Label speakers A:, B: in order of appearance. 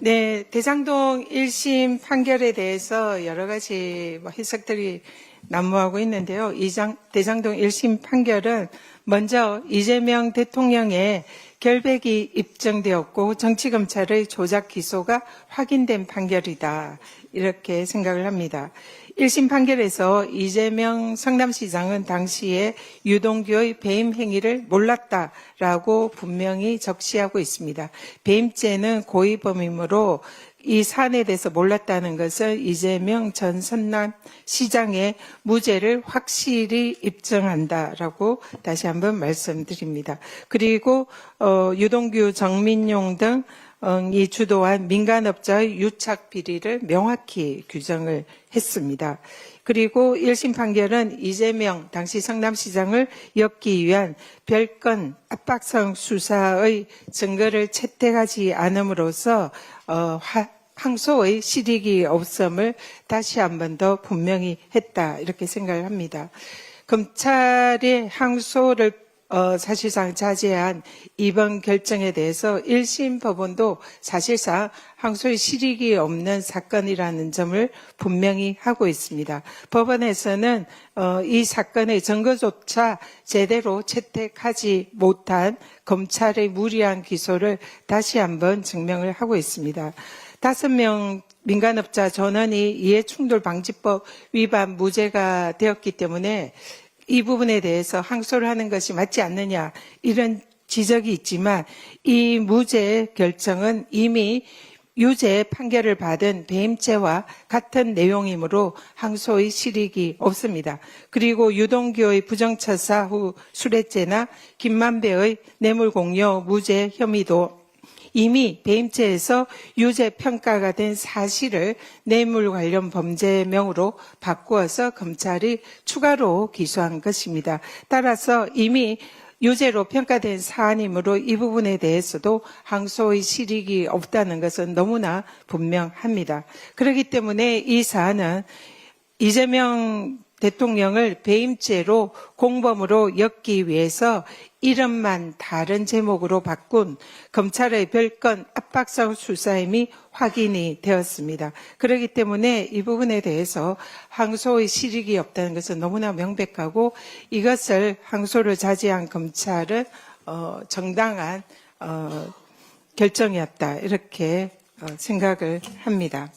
A: 네, 대장동 1심 판결에 대해서 여러 가지 뭐 해석들이 난무하고 있는데요. 이장, 대장동 1심 판결은 먼저 이재명 대통령의 결백이 입증되었고 정치검찰의 조작 기소가 확인된 판결이다. 이렇게 생각을 합니다. 1심 판결에서 이재명 성남시장은 당시에 유동규의 배임 행위를 몰랐다라고 분명히 적시하고 있습니다. 배임죄는 고의범이므로 이 사안에 대해서 몰랐다는 것은 이재명 전 성남 시장의 무죄를 확실히 입증한다라고 다시 한번 말씀드립니다. 그리고 어, 유동규, 정민용 등 어, 이 주도한 민간업자의 유착 비리를 명확히 규정을 했습니다. 그리고 1심 판결은 이재명 당시 성남시장을 엮기 위한 별건 압박성 수사의 증거를 채택하지 않음으로써 어, 화- 항소의 실익이 없음을 다시 한 번 더 분명히 했다 이렇게 생각을 합니다. 검찰의 항소를 어, 사실상 자제한 이번 결정에 대해서 1심 법원도 사실상 항소의 실익이 없는 사건이라는 점을 분명히 하고 있습니다. 법원에서는 어, 이 사건의 증거조차 제대로 채택하지 못한 검찰의 무리한 기소를 다시 한번 증명을 하고 있습니다. 다섯 명 민간업자 전원이 이해충돌방지법 위반 무죄가 되었기 때문에 이 부분에 대해서 항소를 하는 것이 맞지 않느냐 이런 지적이 있지만 이 무죄 결정은 이미 유죄 판결을 받은 배임죄와 같은 내용이므로 항소의 실익이 없습니다. 그리고 유동규의 부정처사 후 수뢰죄나 김만배의 뇌물공여 무죄 혐의도 이미 배임죄에서 유죄 평가가 된 사실을 뇌물 관련 범죄명으로 바꾸어서 검찰이 추가로 기소한 것입니다. 따라서 이미 유죄로 평가된 사안이므로 이 부분에 대해서도 항소의 실익이 없다는 것은 너무나 분명합니다. 그렇기 때문에 이 사안은 이재명 대통령을 배임죄로 공범으로 엮기 위해서 이름만 다른 제목으로 바꾼 검찰의 별건 압박성 수사임이 확인이 되었습니다. 그렇기 때문에 이 부분에 대해서 항소의 실익이 없다는 것은 너무나 명백하고 이것을 항소를 자제한 검찰은 어, 정당한 어, 결정이었다 이렇게 어, 생각을 합니다.